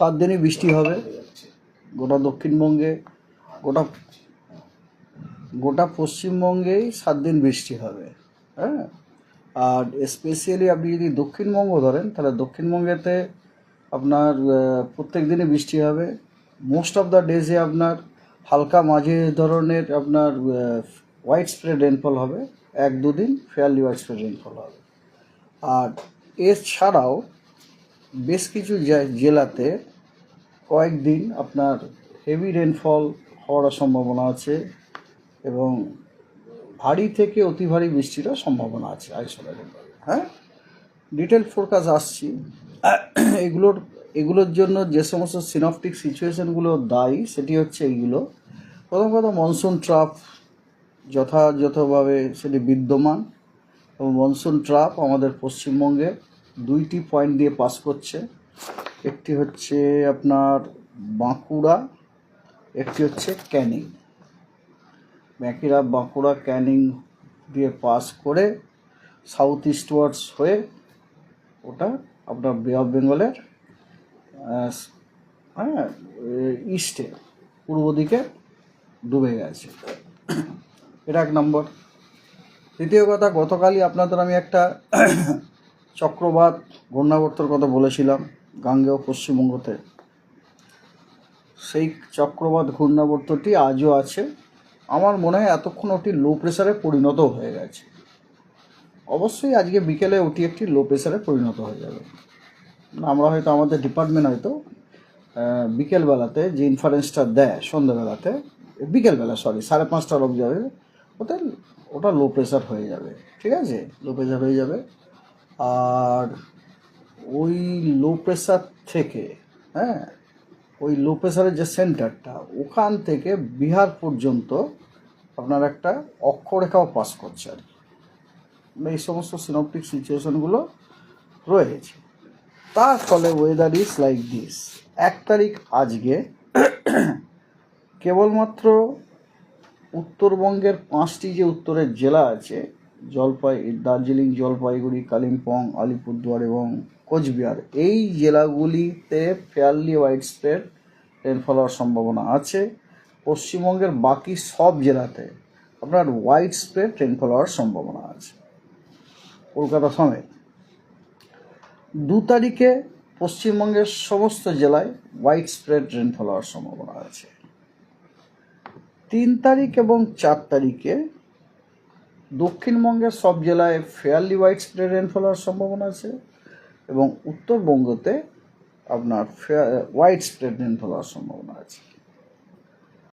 সাত দিনই বৃষ্টি হবে। গোটা দক্ষিণবঙ্গে, গোটা গোটা পশ্চিমবঙ্গেই সাত দিন বৃষ্টি হবে হ্যাঁ? আর স্পেশালি আপনি যদি দক্ষিণবঙ্গ ধরেন, তাহলে দক্ষিণবঙ্গেতে আপনার প্রত্যেক দিনই বৃষ্টি হবে। মোস্ট অফ দ্য ডেজে আপনার হালকা মাঝে ধরনের আপনার হোয়াইট স্প্রেড রেনফল হবে। এক দুদিন ফেয়ারলি হোয়াইট স্প্রেড রেনফল হবে। আর এছাড়াও বেশ কিছু জেলাতে কয়েকদিন আপনার হেভি রেনফল হওয়ার সম্ভাবনা আছে এবং ভারী থেকে অতি ভারী বৃষ্টিরও সম্ভাবনা আছে আইসোলেটেড হ্যাঁ? ডিটেল ফোরকাস্ট আসছি। এগুলোর এগুলোর জন্য যে সমস্ত সিনপটিক সিচুয়েশানগুলো দায়ী, সেটি হচ্ছে এইগুলো। প্রথম কথা মনসুন ট্রাপ যথাযথভাবে সেটি বিদ্যমান এবং মনসুন ট্রাপ আমাদের পশ্চিমবঙ্গে দুইটি পয়েন্ট দিয়ে পাস করছে। একটি হচ্ছে আপনার বাঁকুড়া, একটি হচ্ছে ক্যানিং। বাঁকুড়া বাঁকুড়া, ক্যানিং দিয়ে পাস করে সাউথ ইস্টওয়ার্ডস হয়ে ওটা আপনার বে অফ বেঙ্গলের হ্যাঁ ইস্টে পূর্ব দিকে ডুবে গেছে। এটা এক নম্বর দ্বিতীয় কথা, গতকালই আপনাদের আমি একটা চক্রবাত ঘূর্ণাবর্তর কথা বলেছিলাম, গাঙ্গেয় পশ্চিমবঙ্গতে। সেই চক্রবাত ঘূর্ণাবর্তটি আজও আছে। আমার মনে হয় এতক্ষণ ওটি লো প্রেশারে পরিণত হয়ে গেছে। অবশ্যই আজকে বিকেলে ওটি একটি লো প্রেশারে পরিণত হয়ে যাবে। আমরা হয়তো আমাদের ডিপার্টমেন্ট হয়তো বিকেলবেলাতে যে ইনফারেন্সটা দেয়, সন্ধ্যাবেলাতে, বিকেলবেলা সরি সাড়ে পাঁচটার অব যাবে ওতে ওটা লো প্রেশার হয়ে যাবে। ঠিক আছে? লো প্রেশার হয়ে যাবে। আর ওই লো প্রেশার থেকে হ্যাঁ ওই লো প্রেশারের যে সেন্টারটা, ওখান থেকে বিহার পর্যন্ত আপনার একটা অক্ষরেখাও পাস করছে আর কি। এই সমস্ত সিনপটিক সিচুয়েশনগুলো রয়েছে। তার ফলে ওয়েদার ইজ লাইক দিস এক তারিখ আজকে কেবলমাত্র উত্তরবঙ্গের পাঁচটি যে উত্তরের জেলা আছে জলপাই, দার্জিলিং, জলপাইগুড়ি, কালিম্পং, আলিপুরদুয়ার এবং কোচবিহার। এই জেলাগুলিতে ফেয়ারলি হোয়াইট স্প্রেড রেনফল হওয়ার সম্ভাবনা আছে। পশ্চিমবঙ্গের বাকি সব জেলাতে আপনার হোয়াইট স্প্রেড রেনফল হওয়ার সম্ভাবনা আছে। কলকাতা সমেত। দু তারিখে পশ্চিমবঙ্গের সমস্ত জেলায় হোয়াইট স্প্রেড রেনফল হওয়ার সম্ভাবনা আছে। তিন তারিখ এবং চার তারিখে দক্ষিণবঙ্গের সব জেলায় ফেয়ারলি ওয়াইড স্প্রেড রেনফল হওয়ার সম্ভাবনা আছে এবং উত্তরবঙ্গতে আপনার ফেয়ার ওয়াইড স্প্রেড রেনফল হওয়ার সম্ভাবনা আছে।